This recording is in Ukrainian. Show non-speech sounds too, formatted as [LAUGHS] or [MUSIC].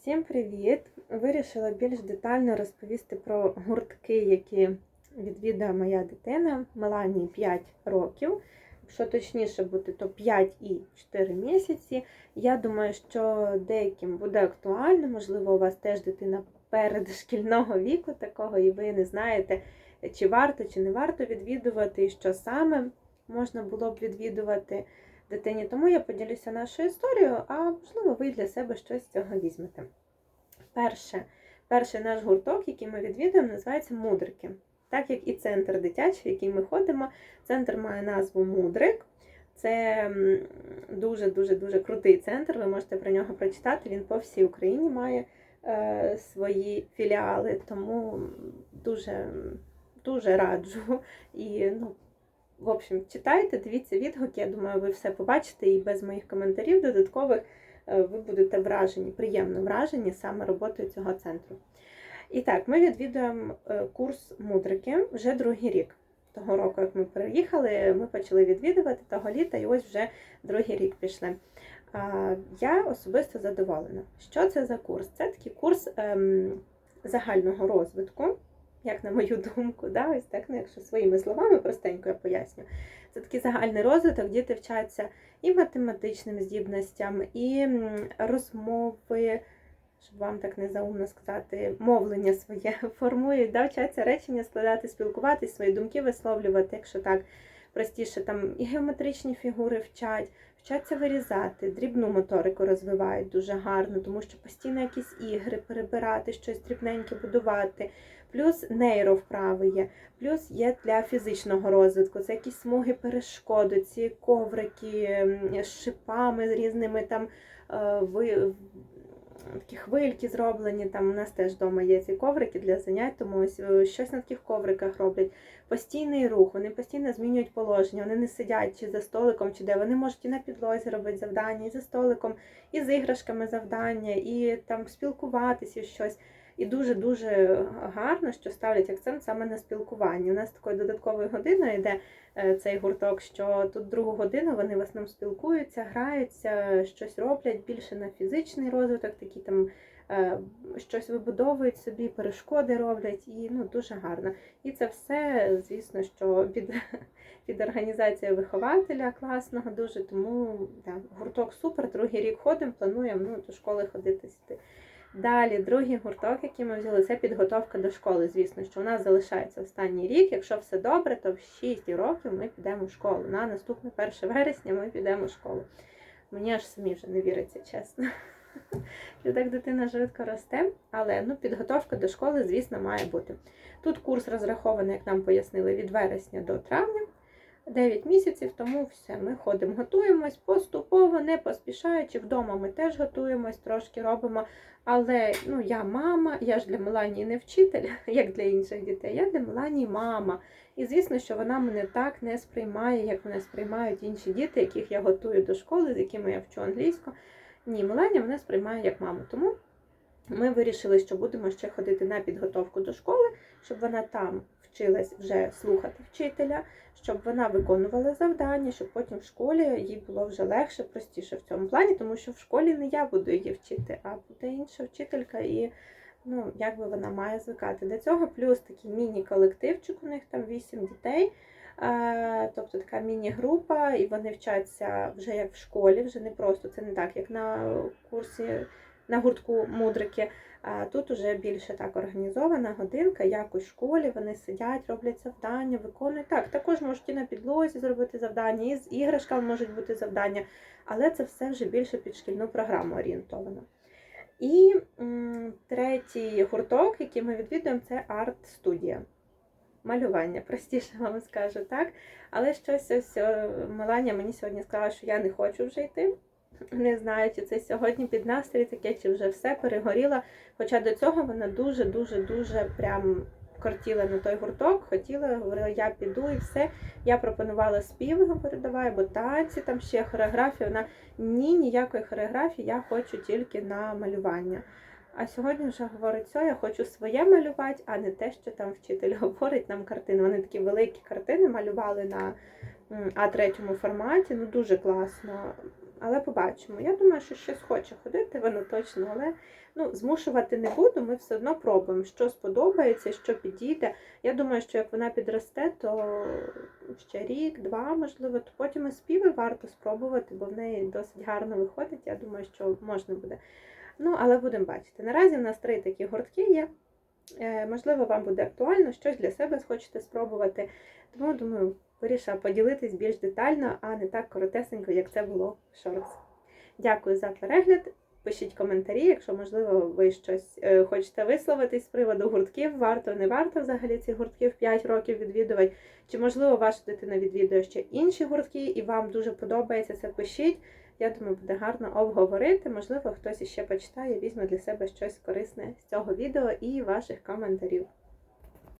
Всім привіт! Вирішила більш детально розповісти про гуртки, які відвідує моя дитина. Меланії 5 років. Якщо точніше бути, то 5 і 4 місяці. Я думаю, що деяким буде актуально, можливо, у вас теж дитина передшкільного віку такого, і ви не знаєте, чи варто, чи не варто відвідувати, і що саме можна було б відвідувати дитині. Тому я поділюся нашою історією, а можливо, ви для себе щось з цього візьмете. Перше, перший наш гурток, який ми відвідуємо, називається Мудрики. Так як і центр дитячий, в який ми ходимо. Центр має назву Мудрик. Це дуже-дуже дуже крутий центр. Ви можете про нього прочитати. Він по всій Україні має е, свої філіали, тому дуже, дуже раджу. І, ну, в общем, читайте, дивіться відгуки. Я думаю, ви все побачите і без моїх коментарів додаткових е, ви будете вражені, приємно вражені саме роботою цього центру. І так, ми відвідуємо е, курс мудрики вже другий рік. Того року, як ми переїхали, ми почали відвідувати того літа, і ось вже другий рік пішли. Я особисто задоволена. Що це за курс? Це такий курс ем, загального розвитку, як на мою думку, да? ось так, ну, якщо своїми словами простенько я поясню. Це такий загальний розвиток, діти вчаться і математичним здібностям, і розмови щоб вам так незаумно сказати, мовлення своє [LAUGHS] формують, да, вчаться речення складати, спілкуватись, свої думки висловлювати, якщо так простіше, там і геометричні фігури вчать, вчаться вирізати, дрібну моторику розвивають дуже гарно, тому що постійно якісь ігри перебирати, щось дрібненьке будувати. Плюс нейровправи є, плюс є для фізичного розвитку. Це якісь смуги перешкоди, ці коврики з шипами, з різними там е, такі хвильки зроблені. Там у нас теж вдома є ці коврики для занять, тому ось е, щось на таких ковриках роблять. Постійний рух, вони постійно змінюють положення, вони не сидять чи за столиком, чи де. Вони можуть і на підлозі робити завдання, і за столиком, і з іграшками завдання, і там спілкуватися щось. І дуже-дуже гарно, що ставлять акцент саме на спілкуванні. У нас такою додатковою годиною йде е, цей гурток, що тут другу годину вони в основному спілкуються, граються, щось роблять більше на фізичний розвиток, такі там е, щось вибудовують собі, перешкоди роблять, і ну дуже гарно. І це все, звісно, що від [LAUGHS] від організації вихователя класного дуже. Тому да, гурток супер, другий рік ходимо, плануємо ну, до школи ходити. Далі, другий гурток, який ми взяли, це підготовка до школи. Звісно, що у нас залишається останній рік. Якщо все добре, то в 6 років ми підемо в школу. На наступне 1 вересня ми підемо в школу. Мені аж самі вже не віриться, чесно. [LAUGHS] Що так дитина швидко росте, але ну, підготовка до школи, звісно, має бути. Тут курс розрахований, як нам пояснили, від вересня до травня. 9 місяців, тому все, ми ходимо, готуємось поступово, не поспішаючи. Вдома ми теж готуємось, трошки робимо. Але ну, я мама, я ж для Меланії не вчитель, [LAUGHS] як для інших дітей, я для Меланії мама. І звісно, що вона мене так не сприймає, як мене сприймають інші діти, яких я готую до школи, з якими я вчу англійську. Ні, Меланія мене сприймає як маму. Тому ми вирішили, що будемо ще ходити на підготовку до школи, щоб вона там вчилась вже слухати вчителя, щоб вона виконувала завдання, щоб потім в школі їй було вже легше, простіше в цьому плані, тому що в школі не я буду її вчити, а буде інша вчителька, і ну, як би вона має звикати. До цього плюс такий міні-колективчик, у них там 8 дітей. Тобто така міні-група, і вони вчаться вже як в школі, вже не просто це не так, як на курсі на гуртку мудрики. Тут уже більше так організована годинка, як у школі. Вони сидять, роблять завдання, виконують. Так, також можуть і на підлозі зробити завдання, і з іграшками можуть бути завдання, але це все вже більше під шкільну програму орієнтовано. І м, третій гурток, який ми відвідуємо, це арт-студія. Малювання, простіше вам скажу, так? Але щось ось Меланія мені сьогодні сказала, що я не хочу вже йти. Не знаю, чи це сьогодні під настрій таке, чи вже все перегоріла. Хоча до цього вона дуже-дуже-дуже прям кортіла на той гурток, хотіла, говорила, я піду і все. Я пропонувала співи, говорю, давай, бо танці, там ще хореографія. Вона ні, ніякої хореографії, я хочу тільки на малювання. А сьогодні вже говорить, все, я хочу своє малювати, а не те, що там вчитель [LAUGHS] говорить нам картини. Вони такі великі картини малювали на А3 форматі, ну дуже класно але побачимо. Я думаю, що щось хоче ходити, воно точно, але ну, змушувати не буду, ми все одно пробуємо, що сподобається, що підійде. Я думаю, що як вона підросте, то ще рік, два, можливо, то потім і співи варто спробувати, бо в неї досить гарно виходить. Я думаю, що можна буде. Ну, але будемо бачити. Наразі в нас три такі гуртки є. Е, Можливо, вам буде актуально, щось для себе хочете спробувати. Тому, думаю, вирішила поділитись більш детально, а не так коротесенько, як це було в шорс. Дякую за перегляд. Пишіть коментарі, якщо, можливо, ви щось е, хочете висловитись з приводу гуртків, варто, не варто взагалі ці гуртки в 5 років відвідувати. Чи, можливо, ваша дитина відвідує ще інші гуртки, і вам дуже подобається це, пишіть. Я думаю, буде гарно обговорити. Можливо, хтось іще почитає, візьме для себе щось корисне з цього відео і ваших коментарів.